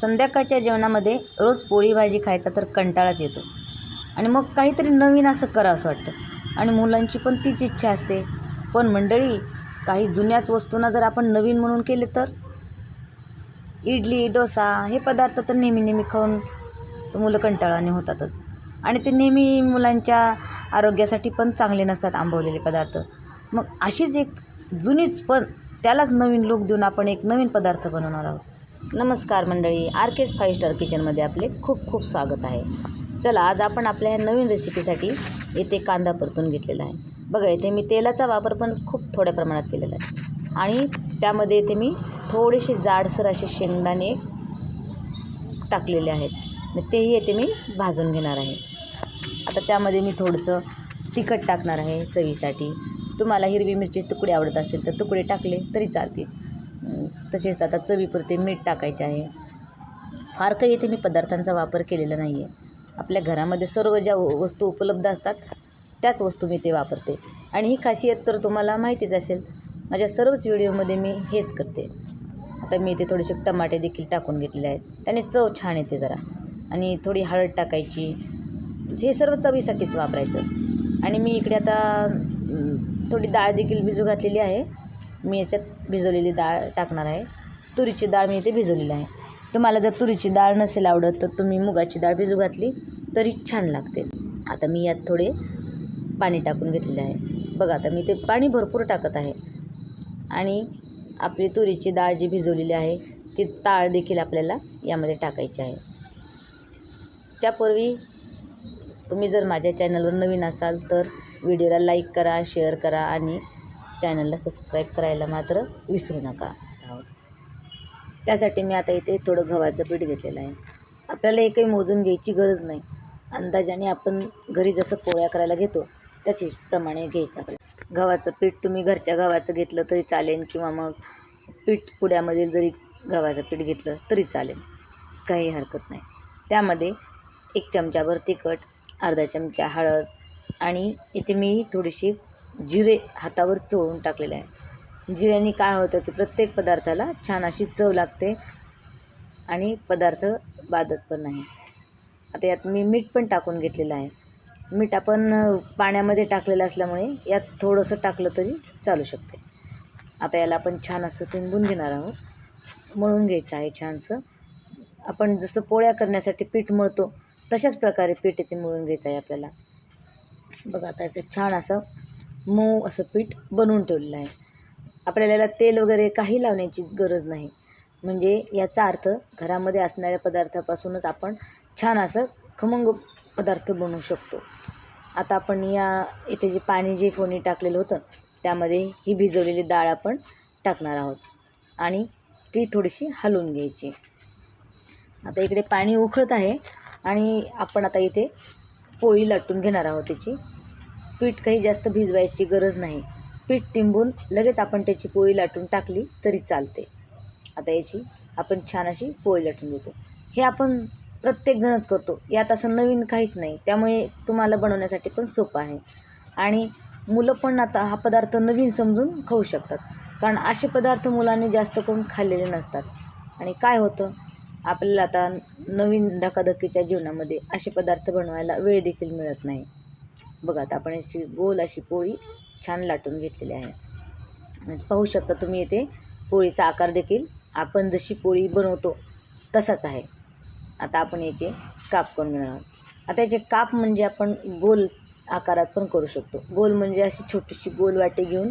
संध्याकाळच्या जेवणामध्ये रोज पोळी भाजी खायचा तर कंटाळाच येतो. आणि मग काहीतरी नवीन असं करावं असं वाटतं. आणि मुलांची पण तीच इच्छा असते. पण मंडळी काही जुन्याच वस्तूंना जर आपण नवीन म्हणून केले तर? इडली डोसा हे पदार्थ तर नेहमी नेहमी खाऊन मुलं कंटाळाने होतातच. आणि ते नेहमी मुलांच्या आरोग्यासाठी पण चांगले नसतात आंबवलेले पदार्थ. मग अशीच एक जुनीच पण त्यालाच नवीन लूक देऊन आपण एक नवीन पदार्थ बनवणार आहोत. नमस्कार मंडळी आर केस फाईव्ह स्टार किचनमध्ये आपले खूप खूप स्वागत आहे. चला आज आपण आपल्या ह्या नवीन रेसिपीसाठी येथे कांदा परतून घेतलेला आहे. बघा इथे मी तेलाचा वापर पण खूप थोड्या प्रमाणात केलेला आहे. आणि त्यामध्ये इथे मी थोडेसे जाडसर असे शेंगदाणे टाकलेले आहेत. मग तेही येथे मी भाजून घेणार आहे. आता त्यामध्ये मी थोडंसं तिखट टाकणार आहे चवीसाठी. तुम्हाला हिरवी मिरची तुकडे आवडत असेल तर तुकडे टाकले तरी चालतील. तसेच आता चवीपुरते मीठ टाकायचे आहे. फार काही इथे मी पदार्थांचा वापर केलेला नाही आहे आपल्या घरामध्ये सर्व ज्या व- वस्तू उपलब्ध असतात त्याच वस्तू मी ते वापरते. आणि ही खासियत तर तुम्हाला माहितीच असेल. माझ्या सर्वच व्हिडिओमध्ये मी हेच करते. आता मी इथे थोडेसे टमाटे देखील टाकून घेतलेले आहेत. त्याने चव छान येते जरा. आणि थोडी हळद टाकायची. हे सर्व चवीसाठीच वापरायचं. आणि मी इकडे आता थोडी डाळ देखील भिजू घातलेली आहे. मी याच्यात भिजवलेली डाळ टाकणार आहे. तुरीची डाळ मी इथे भिजवलेली आहे. तुम्हाला जर तुरीची डाळ नसेल आवडत तर तुम्ही मुगाची डाळ भिजू घातली तरी छान लागते. आता मी यात थोडे पाणी टाकून घेतलेले आहे. बघा आता मी ते पाणी भरपूर टाकत आहे. आणि आपली तुरीची डाळ जी भिजवलेली आहे ती डाळ देखील आपल्याला यामध्ये टाकायची आहे. त्यापूर्वी तुम्ही जर माझ्या चॅनलवर नवीन असाल तर व्हिडिओला लाईक करा शेअर करा आणि चॅनलला सबस्क्राईब करायला मात्र विसरू नका. त्यासाठी मी आता इथे थोडं गव्हाचं पीठ घेतलेलं आहे. आपल्याला हे काही मोजून घ्यायची गरज नाही. अंदाजाने आपण घरी जसं पोळ्या करायला घेतो त्याची प्रमाणे घ्यायचं आपल्याला. गव्हाचं पीठ तुम्ही घरच्या गव्हाचं घेतलं तरी चालेल किंवा मग पीठ पुड्यामधील जरी गव्हाचं पीठ घेतलं तरी चालेल. काही हरकत नाही. त्यामध्ये एक चमचाभर तिखट अर्धा चमचा हळद आणि इथे मी थोडीशी जिरे हातावर चोळून टाकलेले आहे जिऱ्याने काय होतं की प्रत्येक पदार्थाला छान अशी चव लागते आणि पदार्थ बाधत पण नाही. आता यात मी मीठ पण टाकून घेतलेलं आहे. मीठ आपण पाण्यामध्ये टाकलेलं असल्यामुळे यात थोडंसं टाकलं तरी चालू शकते. आता याला आपण छान असं तिंबून घेणार आहोत. मळून घ्यायचं आहे छानसं. आपण जसं पोळ्या करण्यासाठी पीठ मळतो तशाच प्रकारे पीठ इथे मळून घ्यायचं आहे आपल्याला. बघा आता याचं छान असं मऊ असं पीठ बनवून ठेवलेलं आहे. आपल्याला याला तेल वगैरे काही लावण्याची गरज नाही. म्हणजे याचा अर्थ घरामध्ये असणाऱ्या पदार्थापासूनच आपण छान असं खमंग पदार्थ बनवू शकतो. आता आपण या इथे जे पाणी जे फोनी टाकलेलं होतं त्यामध्ये ही भिजवलेली डाळ आपण टाकणार आहोत. आणि ती थोडीशी हलवून घ्यायची. आता इकडे पाणी उखळत आहे आणि आपण आता इथे पोळी लाटून घेणार आहोत त्याची. पीठ काही जास्त भिजवायची गरज नाही. पीठ तिंबून लगेच आपण त्याची पोळी लाटून टाकली तरी चालते. आता याची आपण छान अशी पोळी लाटून घेतो. हे आपण प्रत्येकजणच करतो. यात असं नवीन काहीच नाही. त्यामुळे तुम्हाला बनवण्यासाठी पण सोपं आहे. आणि मुलं पण आता हा पदार्थ नवीन समजून खाऊ शकतात. कारण असे पदार्थ मुलांनी जास्त करून खाल्लेले नसतात. आणि काय होतं? आपल्याला आता नवीन धकाधकीच्या जीवनामध्ये असे पदार्थ बनवायला वेळ देखील मिळत नाही. बघा आता आपण अशी गोल अशी पोळी छान लाटून घेतलेली आहे. म्हणजे पाहू शकता तुम्ही येथे पोळीचा आकार देखील. आपण जशी पोळी बनवतो तसाच आहे. आता आपण याचे काप करून घेणार आहोत. आता याचे काप म्हणजे आपण गोल आकारात पण करू शकतो. गोल म्हणजे अशी छोटीशी गोल वाटी घेऊन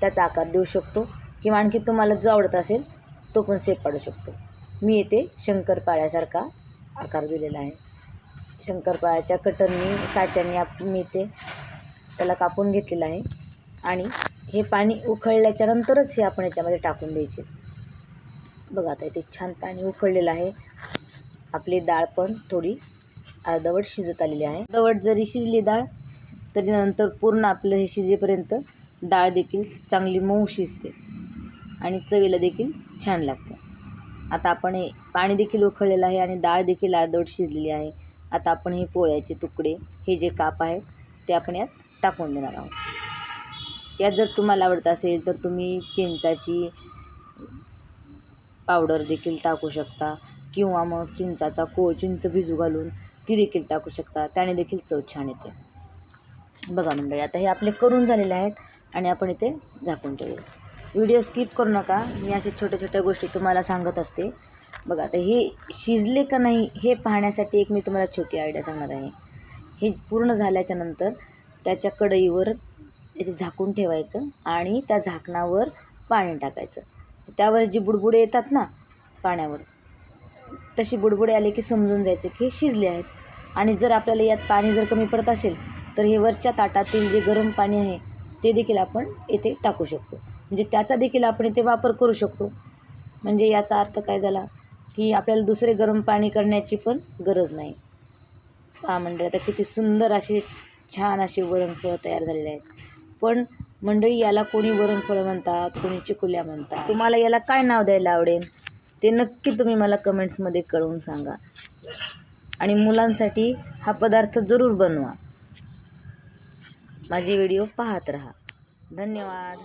त्याचा आकार देऊ शकतो. किंवा आणखी तुम्हाला जो आवडत असेल तो पण सेप पाडू शकतो. मी येथे शंकरपाळ्यासारखा आकार दिलेला आहे. शंकरपाळ्याच्या कटरनी साच्याने आप मी ते त्याला कापून घेतलेलं आहे. आणि हे पाणी उकळल्याच्या नंतरच हे आपण याच्यामध्ये टाकून द्यायचे. बघा आता इथे छान पाणी उकळलेलं आहे. आपली डाळ पण थोडी अर्धवट शिजत आलेली आहे. अर्धवट जरी शिजली डाळ तरी नंतर पूर्ण आपलं हे शिजेपर्यंत डाळ देखील चांगली मऊ शिजते. आणि चवीला देखील छान लागते. आता आपण हे पाणी देखील उखळलेलं आहे आणि डाळ देखील अर्धवट शिजलेली आहे. आता आपण हे पोळ्याचे तुकडे हे जे काप आहे ते आपण यात टाकून देणार आहोत. यात जर तुम्हाला आवडत असेल तर तुम्ही चिंचाची पावडर देखील टाकू शकता किंवा मग चिंचाचा को चिंच भिजू घालून ती देखील टाकू शकता. त्याने देखील चव छान येते. बघा मंडळी आता हे आपले करून झालेले आहेत आणि आपण इथे झाकून ठेवूया. व्हिडिओ स्किप करू नका. मी अशा छोट्या छोट्या गोष्टी तुम्हाला सांगत असते. बघा आता हे शिजले का नाही हे पाहण्यासाठी एक मी तुम्हाला छोटी आयडिया सांगणार आहे. हे पूर्ण झाल्याच्यानंतर त्याच्या कढईवर इथे झाकून ठेवायचं आणि त्या झाकणावर पाणी टाकायचं. त्यावर जी बुडबुडे येतात ना पाण्यावर तशी बुडबुडे आले की समजून जायचं की हे शिजले आहेत. आणि जर आपल्याला यात पाणी जर कमी पडत असेल तर हे वरच्या ताटातील जे गरम पाणी आहे ते देखील आपण येथे टाकू शकतो. म्हणजे त्याचा देखील आपण इथे वापर करू शकतो. म्हणजे याचा अर्थ काय झाला की आपल्याला दुसरे गरम पाणी करण्याची पण गरज नाही. हा मंडळी आता किती सुंदर अशी छान अशी वरणफळं तयार झालेले आहेत. पण मंडळी याला कोणी वरणफळं म्हणतात कोणी चिकुल्या म्हणतात? तुम्हाला याला काय नाव द्यायला आवडेल? ते नक्की तुम्ही मला कमेंट्समध्ये कळवून सांगा. आणि मुलांसाठी हा पदार्थ जरूर बनवा. माझे व्हिडिओ पाहत राहा. धन्यवाद.